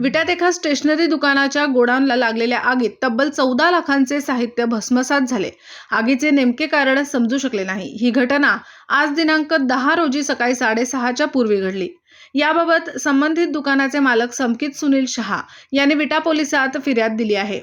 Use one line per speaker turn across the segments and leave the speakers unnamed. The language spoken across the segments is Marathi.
विट्यात एका स्टेशनरी दुकानाच्या गोडाऊनला लागलेल्या आगीत तब्बल चौदा लाखांचे साहित्य भस्मसात झाले. आगीचे नेमके कारण समजू शकले नाही. ही घटना आज दिनांक दहा रोजी सकाळी साडेसहाच्या पूर्वी घडली. याबाबत संबंधित दुकानाचे मालक समकित सुनील शहा यांनी विटा पोलिसात फिर्याद दिली आहे.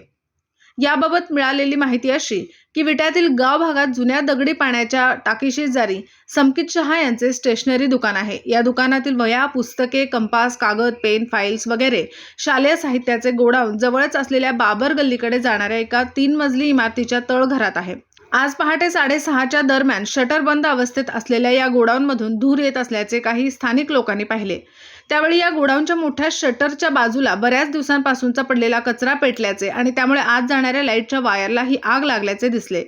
याबाबत मिळालेली माहिती अशी की विट्यातील गाव भागात जुन्या दगडी पाण्याच्या टाकीशेजारी समकित शहा यांचे स्टेशनरी दुकान आहे. या दुकानातील वह्या पुस्तके कंपास कागद पेन फाईल्स वगैरे शालेय साहित्याचे गोडाऊन जवळच असलेल्या बाबर गल्लीकडे जाणाऱ्या एका तीन मजली इमारतीच्या तळघरात आहे. आज पहाटे साडेसहाच्या दरम्यान शटर बंद अवस्थेत असलेल्या या गोडाऊनमधून धूर येत असल्याचे काही स्थानिक लोकांनी पाहिले. त्यावेळी या गोडाऊनच्या मोठ्या शटरच्या बाजूला बऱ्याच दिवसांपासूनचा पडलेला कचरा पेटल्याचे आणि त्यामुळे आत जाणाऱ्या लाईटच्या वायरलाही आग लागल्याचे दिसले.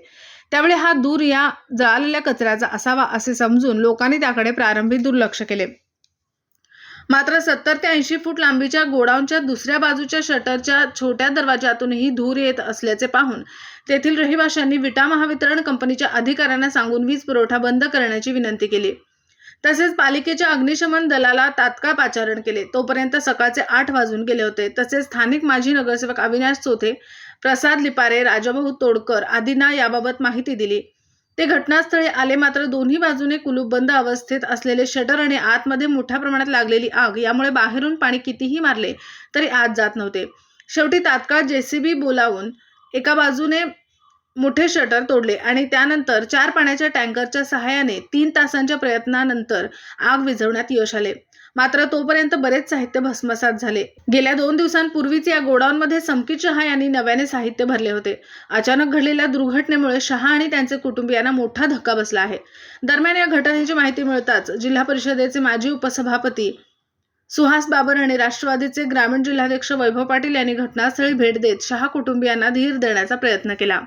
त्यावेळी हा दूर या जळालेल्या कचऱ्याचा असावा असे समजून लोकांनी त्याकडे प्रारंभी दुर्लक्ष केले. मात्र सत्तर ते ऐंशी फूट लांबीच्या गोडाऊनच्या दुसऱ्या बाजूच्या शटरच्या छोट्या दरवाजातूनही धूर येत असल्याचे पाहून तेथील रहिवाशांनी विटा महावितरण कंपनीच्या अधिकाऱ्यांना सांगून वीज पुरवठा बंद करण्याची विनंती केली. तसेच पालिकेच्या अग्निशमन दलाला तात्काळ पाचारण केले. तोपर्यंत सकाळचे आठ वाजून गेले होते. तसेच स्थानिक माजी नगरसेवक अविनाश चोथे प्रसाद लिपारे राजाभाऊ तोडकर आदींना याबाबत माहिती दिली. ते घटनास्थळी आले मात्र दोन्ही बाजूने कुलूप बंद अवस्थेत असलेले शटर आणि आतमध्ये मोठ्या प्रमाणात लागलेली आग यामुळे बाहेरून पाणी कितीही मारले तरी आत जात नव्हते. शेवटी तात्काळ जेसीबी बोलावून एका बाजूने मोठे शटर तोडले आणि त्यानंतर चार पाण्याच्या टँकरच्या सहाय्याने तीन तासांच्या प्रयत्नानंतर आग विझवण्यात यश आले. मात्र तोपर्यंत बरेच साहित्य भस्मसात झाले. गेल्या दोन दिवसांपूर्वीच या गोडाऊनमध्ये समकी शहा यांनी नव्याने साहित्य भरले होते. अचानक घडलेल्या दुर्घटनेमुळे शहा आणि त्यांचे कुटुंबियांना मोठा धक्का बसला आहे. दरम्यान या घटनेची माहिती मिळताच जिल्हा परिषदेचे माजी उपसभापती सुहास बाबर आणि राष्ट्रवादीचे ग्रामीण जिल्हाध्यक्ष वैभव पाटील यांनी घटनास्थळी भेट देत शहा कुटुंबियांना धीर देण्याचा प्रयत्न केला.